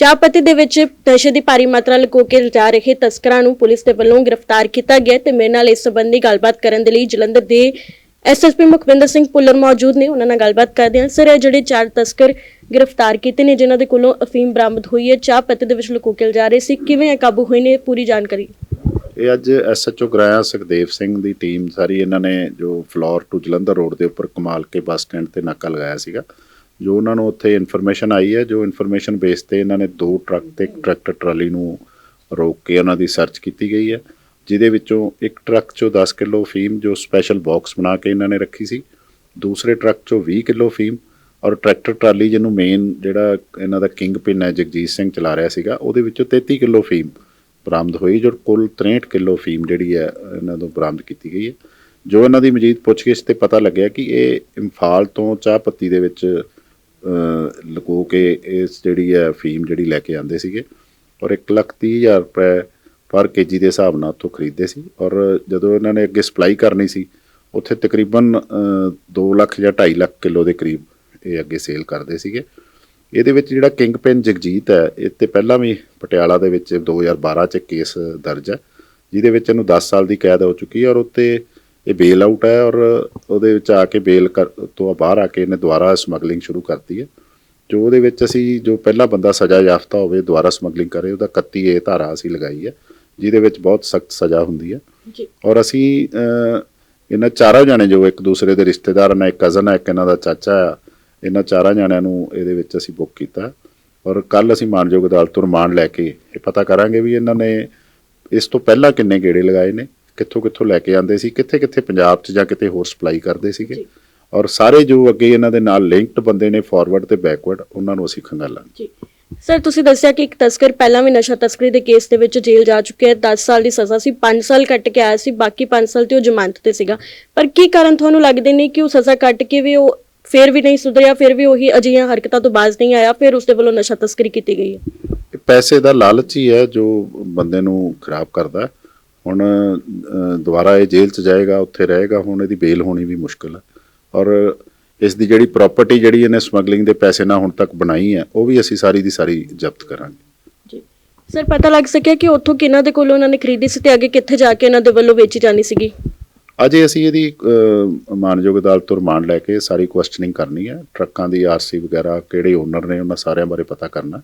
ਚਾਹ ਦੇ ਵਿੱਚ ਨਸ਼ੇ ਦੀ ਭਾਰੀ ਮਾਤਰਾ ਲੁਕੋ ਕੇ ਜਾ ਰਹੇ ਤਸਕਰਾਂ ਨੂੰ ਪੁਲਿਸ ਦੇ ਵੱਲੋਂ ਗ੍ਰਿਫਤਾਰ ਕੀਤਾ ਗਿਆ ਤੇ ਮੇਰੇ ਨਾਲ ਇਸ ਸੰਬੰਧੀ ਗੱਲਬਾਤ ਕਰਨ ਦੇ ਲਈ ਜਲੰਧਰ ਦੇ ਐਸਐਸਪੀ ਮੁਖਵਿੰਦਰ ਸਿੰਘ ਪੁੱਲਰ ਮੌਜੂਦ ਨੇ। ਉਹਨਾਂ ਨਾਲ ਗੱਲਬਾਤ ਕਰਦੇ ਹਾਂ। ਸਰ, ਇਹ ਜਿਹੜੇ ਚਾਰ ਤਸਕਰ ਗ੍ਰਿਫਤਾਰ ਕੀਤੇ ਨੇ, ਜਿਨ੍ਹਾਂ ਦੇ ਕੋਲੋਂ ਅਫੀਮ ਬਰਾਮਦ ਹੋਈ ਹੈ ਚਾਹ ਪੱਤੀ ਦੇ ਵਿੱਚ ਲੁਕੋ ਕੇ ਜਾ ਰਹੇ ਸੀ, ਕਿਵੇਂ ਇਹ ਕਾਬੂ ਹੋਏ ਨੇ ਪੂਰੀ ਜਾਣਕਾਰੀ? ਇਹ ਅੱਜ ਐਸਐਚਓ ਗਰਾਇਆ ਸੁਖਦੇਵ ਸਿੰਘ ਦੀ ਟੀਮ ਸਾਰੀ ਇਹਨਾਂ ਨੇ ਜੋ ਫਲੋਰ ਟੂ ਜਲੰਧਰ ਰੋਡ ਦੇ ਉੱਪਰ ਕਮਾਲ ਕੇ ਬੱਸ ਸਟੈਂਡ ਤੇ ਨਾਕਾ ਲਗਾਇਆ ਸੀਗਾ। ਜੋ ਉਹਨਾਂ ਨੂੰ ਉੱਥੇ ਇਨਫੋਰਮੇਸ਼ਨ ਆਈ ਹੈ, ਜੋ ਇਨਫੋਰਮੇਸ਼ਨ ਬੇਸ ਤੇ ਇਹਨਾਂ ਨੇ ਦੋ ਟਰੱਕ ਤੇ ਇੱਕ ਟਰੈਕਟਰ ਟਰਾਲੀ ਨੂੰ ਰੋਕ ਕੇ ਉਹਨਾਂ ਦੀ ਸਰਚ ਕੀਤੀ ਗਈ ਹੈ, ਜਿਹਦੇ ਵਿੱਚੋਂ ਇੱਕ ਟਰੱਕ ਚੋਂ 10 ਕਿਲੋ ਫੀਮ ਜੋ ਸਪੈਸ਼ਲ ਬਾਕਸ ਬਣਾ ਕੇ ਇਹਨਾਂ ਨੇ ਰੱਖੀ ਸੀ, ਦੂਸਰੇ ਟਰੱਕ ਚੋਂ 20 ਕਿਲੋ ਫੀਮ ਔਰ ਟਰੈਕਟਰ ਟਰਾਲੀ ਜਿਹਨੂੰ ਮੇਨ ਜਿਹੜਾ ਇਹਨਾਂ ਦਾ ਕਿੰਗ ਪਿਨ ਹੈ, ਜਗਜੀਤ ਸਿੰਘ ਚਲਾ ਰਿਹਾ ਸੀਗਾ, ਉਹਦੇ ਵਿੱਚੋਂ 33 ਕਿਲੋ ਫੀਮ ਬਰਾਮਦ ਹੋਈ, ਜੋ ਕੁੱਲ 63 ਕਿਲੋ ਫੀਮ ਜਿਹੜੀ ਹੈ, ਇਹਨਾਂ ਤੋਂ ਬਰਾਮਦ ਕੀਤੀ ਗਈ ਹੈ। ਜੋ ਇਹਨਾਂ ਦੀ ਮਜੀਦ ਪੁੱਛਗਿੱਛ ਤੇ ਪਤਾ ਲੱਗਿਆ ਕਿ ਇਹ ਇੰਫਾਲ ਤੋਂ ਚਾਹ ਪੱਤੀ ਦੇ ਵਿੱਚ ਲੁਕੋ ਕੇ ਇਸ ਜਿਹੜੀ ਹੈ ਫੀਮ ਜਿਹੜੀ ਲੈ ਕੇ ਆਉਂਦੇ ਸੀਗੇ ਔਰ 1 ਲੱਖ ਤੀਹ ਹਜ਼ਾਰ ਰੁਪਏ ਪਰ ਕੇਜੀ ਦੇ ਹਿਸਾਬ ਨਾਲ ਉੱਥੋਂ ਖਰੀਦਦੇ ਸੀ ਔਰ ਜਦੋਂ ਇਹਨਾਂ ਨੇ ਅੱਗੇ ਸਪਲਾਈ ਕਰਨੀ ਸੀ, ਉੱਥੇ ਤਕਰੀਬਨ 2 ਲੱਖ ਜਾਂ 2.5 ਲੱਖ ਕਿਲੋ ਦੇ ਕਰੀਬ ਇਹ ਅੱਗੇ ਸੇਲ ਕਰਦੇ ਸੀਗੇ। ਇਹਦੇ ਵਿੱਚ ਜਿਹੜਾ ਕਿੰਗ ਪਿੰਨ ਜਗਜੀਤ ਹੈ, ਇਹ ਤੇ ਪਹਿਲਾਂ ਵੀ ਪਟਿਆਲਾ ਦੇ ਵਿੱਚ 2012 ਚ ਕੇਸ ਦਰਜ ਹੈ, ਜਿਹਦੇ ਵਿੱਚ ਇਹਨੂੰ 10 ਸਾਲ ਦੀ ਕੈਦ ਹੋ ਚੁੱਕੀ ਹੈ ਔਰ ਉੱਤੇ ਇਹ ਬੇਲ ਆਊਟ ਹੈ ਔਰ ਉਹਦੇ ਵਿੱਚ ਆ ਕੇ ਬੇਲ ਤੋਂ ਬਾਹਰ ਆ ਕੇ ਇਹਨੇ ਦੁਬਾਰਾ ਸਮਗਲਿੰਗ ਸ਼ੁਰੂ ਕਰਤੀ ਹੈ। ਜੋ ਉਹਦੇ ਵਿੱਚ ਅਸੀਂ ਜੋ ਪਹਿਲਾ ਬੰਦਾ ਸਜ਼ਾ ਯਾਫਤਾ ਹੋਵੇ ਦੁਬਾਰਾ ਸਮਗਲਿੰਗ ਕਰੇ ਉਹਦਾ 31 ਏ ਧਾਰਾ ਅਸੀਂ ਲਗਾਈ ਹੈ ਜਿਹਦੇ ਵਿੱਚ ਬਹੁਤ ਸਖਤ ਸਜ਼ਾ ਹੁੰਦੀ ਹੈ। ਜੀ। ਔਰ ਅਸੀਂ ਇਹਨਾਂ ਚਾਰਾਂ ਜਾਣੇ ਜੋ ਇੱਕ ਦੂਸਰੇ ਦੇ ਰਿਸ਼ਤੇਦਾਰ ਨੇ ਇੱਕ ਕਜ਼ਨ ਹੈ ਇੱਕ ਇਹਨਾਂ ਦਾ ਚਾਚਾ ਆ ਇਹਨਾਂ ਚਾਰਾਂ ਜਾਣਿਆਂ ਨੂੰ ਇਹਦੇ ਵਿੱਚ ਅਸੀਂ ਬੁੱਕ ਕੀਤਾ। ਔਰ ਕੱਲ ਅਸੀਂ ਮਾਨਯੋਗ ਅਦਾਲਤ ਤੋਂ ਰਿਮਾਂਡ ਲੈ ਕੇ ਇਹ ਪਤਾ ਕਰਾਂਗੇ ਵੀ ਇਹਨਾਂ ਨੇ ਇਸ ਤੋਂ ਪਹਿਲਾਂ ਕਿੰਨੇ ਗੇੜੇ ਲਗਾਏ ਨੇ। ਕਿੱਥੋਂ ਕਿੱਥੋਂ ਲੈ ਕੇ ਆਂਦੇ ਸੀ ਕਿੱਥੇ ਕਿੱਥੇ ਪੰਜਾਬ 'ਚ ਜਾਂ ਕਿਤੇ ਹੋਰ ਸਪਲਾਈ ਕਰਦੇ ਸੀਗੇ। ਔਰ ਸਾਰੇ ਜੋ ਅੱਗੇ ਇਹਨਾਂ ਦੇ ਨਾਲ ਲਿੰਕਡ ਬੰਦੇ ਨੇ ਫਾਰਵਰਡ ਤੇ ਬੈਕਵਰਡ ਉਹਨਾਂ ਨੂੰ ਅਸੀਂ ਖੰਗਾਲਾਂਗੇ ਜੀ। ਸਰ ਤੁਸੀਂ ਦੱਸਿਆ ਕਿ ਇੱਕ ਤਸਕਰ ਪਹਿਲਾਂ ਵੀ ਨਸ਼ਾ ਤਸਕਰੀ ਦੇ ਕੇਸ ਦੇ ਵਿੱਚ ਜੇਲ੍ਹ ਜਾ ਚੁੱਕਿਆ ਹੈ 10 ਸਾਲ ਦੀ ਸਜ਼ਾ ਸੀ 5 ਸਾਲ ਕੱਟ ਕੇ ਆਇਆ ਸੀ ਬਾਕੀ 5 ਸਾਲ ਤੇ ਉਹ ਜ਼ਮਾਨਤ ਤੇ ਸੀਗਾ। ਪਰ ਕੀ ਕਾਰਨ ਤੁਹਾਨੂੰ ਲੱਗਦੇ ਨੇ ਕਿ ਉਹ ਸਜ਼ਾ ਕੱਟ ਕੇ ਵੀ ਉਹ ਫਿਰ ਵੀ ਨਹੀਂ ਸੁਧਰਿਆ ਫਿਰ ਵੀ ਉਹੀ ਅਜਿਹੀਆਂ ਹਰਕਤਾਂ ਤੋਂ ਬਾਜ਼ ਨਹੀਂ ਆਇਆ ਫਿਰ ਉਸ ਦੇ ਵੱਲੋਂ ਨਸ਼ਾ ਤਸਕਰੀ ਕੀਤੀ ਗਈ ਹੈ? ਪੈਸੇ ਦਾ ਲਾਲਚ ਹੀ ਹੈ ਜੋ ਬੰਦੇ ਨੂੰ ਖਰਾਬ ਕਰਦਾ ਹੈ। ਹੁਣ ਦੁਬਾਰਾ ਇਹ ਜੇਲ੍ਹ 'ਚ ਜਾਏਗਾ ਉੱਥੇ ਰਹੇਗਾ ਹੁਣ ਇਹਦੀ ਬੇਲ ਹੋਣੀ ਵੀ ਮੁਸ਼ਕਲ ਹੈ ਔਰ ਇਸ ਦੀ ਜਿਹੜੀ ਪ੍ਰਾਪਰਟੀ ਜਿਹੜੀ ਇਹਨੇ ਸਮਗਲਿੰਗ ਦੇ ਪੈਸੇ ਨਾਲ ਹੁਣ ਤੱਕ ਬਣਾਈ ਹੈ ਉਹ ਵੀ ਅਸੀਂ ਸਾਰੀ ਦੀ ਸਾਰੀ ਜ਼ਬਤ ਕਰਾਂਗੇ। ਜੀ। ਸਰ ਪਤਾ ਲੱਗ ਸਕਿਆ ਕਿ ਉੱਥੋਂ ਕਿਹਨਾਂ ਦੇ ਕੋਲੋਂ ਉਹਨਾਂ ਨੇ ਖਰੀਦੀ ਸੀ ਤੇ ਅੱਗੇ ਕਿੱਥੇ ਜਾ ਕੇ ਇਹਨਾਂ ਦੇ ਵੱਲੋਂ ਵੇਚੀ ਜਾਣੀ ਸੀਗੀ? ਅਜੇ ਅਸੀਂ ਇਹਦੀ ਮਾਨਯੋਗ ਅਦਾਲਤ ਤੋਂ ਰਿਮਾਂਡ ਲੈ ਕੇ ਸਾਰੀ ਕੁਐਸਚਨਿੰਗ ਕਰਨੀ ਹੈ। ਟਰੱਕਾਂ ਦੀ ਆਰਸੀ ਵਗੈਰਾ ਕਿਹੜੇ ਓਨਰ ਨੇ ਉਹਨਾਂ ਸਾਰਿਆਂ ਬਾਰੇ ਪਤਾ ਕਰਨਾ।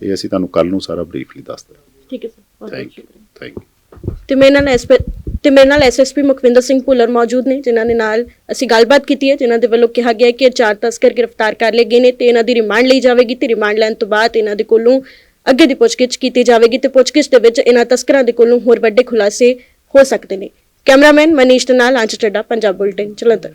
ਇਹ ਅਸੀਂ ਤੁਹਾਨੂੰ ਕੱਲ ਨੂੰ ਸਾਰਾ ਬਰੀਫਲੀ ਦੱਸ ਦਾਂਗੇ ਠੀਕ ਹੈ sir. Thank you thank you ਤੇ ਮੇਰੇ ਨਾਲ ਐਸਪੀ ਤੇ ਮੇਰੇ ਨਾਲ ਐਸਐਸਪੀ ਮੁਖਵਿੰਦਰ ਸਿੰਘ ਭੁੱਲਰ ਮੌਜੂਦ ਨੇ, ਜਿਨ੍ਹਾਂ ਦੇ ਨਾਲ ਅਸੀਂ ਗੱਲਬਾਤ ਕੀਤੀ ਹੈ, ਜਿਨ੍ਹਾਂ ਦੇ ਵੱਲੋਂ ਕਿਹਾ ਗਿਆ ਕਿ ਇਹ ਚਾਰ ਤਸਕਰ ਗ੍ਰਿਫਤਾਰ ਕਰ ਲਏ ਗਏ ਨੇ ਤੇ ਇਹਨਾਂ ਦੀ ਰਿਮਾਂਡ ਲਈ ਜਾਵੇਗੀ ਤੇ ਰਿਮਾਂਡ ਲੈਣ ਤੋਂ ਬਾਅਦ ਇਹਨਾਂ ਦੇ ਕੋਲੋਂ ਅੱਗੇ ਦੀ ਪੁੱਛਗਿੱਛ ਕੀਤੀ ਜਾਵੇਗੀ ਤੇ ਪੁੱਛਗਿੱਛ ਦੇ ਵਿੱਚ ਇਹਨਾਂ ਤਸਕਰਾਂ ਦੇ ਕੋਲੋਂ ਹੋਰ ਵੱਡੇ ਖੁਲਾਸੇ ਹੋ ਸਕਦੇ ਨੇ। ਕੈਮਰਾਮੈਨ ਮਨੀਸ਼ ਦੇ ਨਾਲ ਅੰਚ ਚੱਡਾ, ਪੰਜਾਬ ਬੁਲਟਨ, ਜਲੰਧਰ।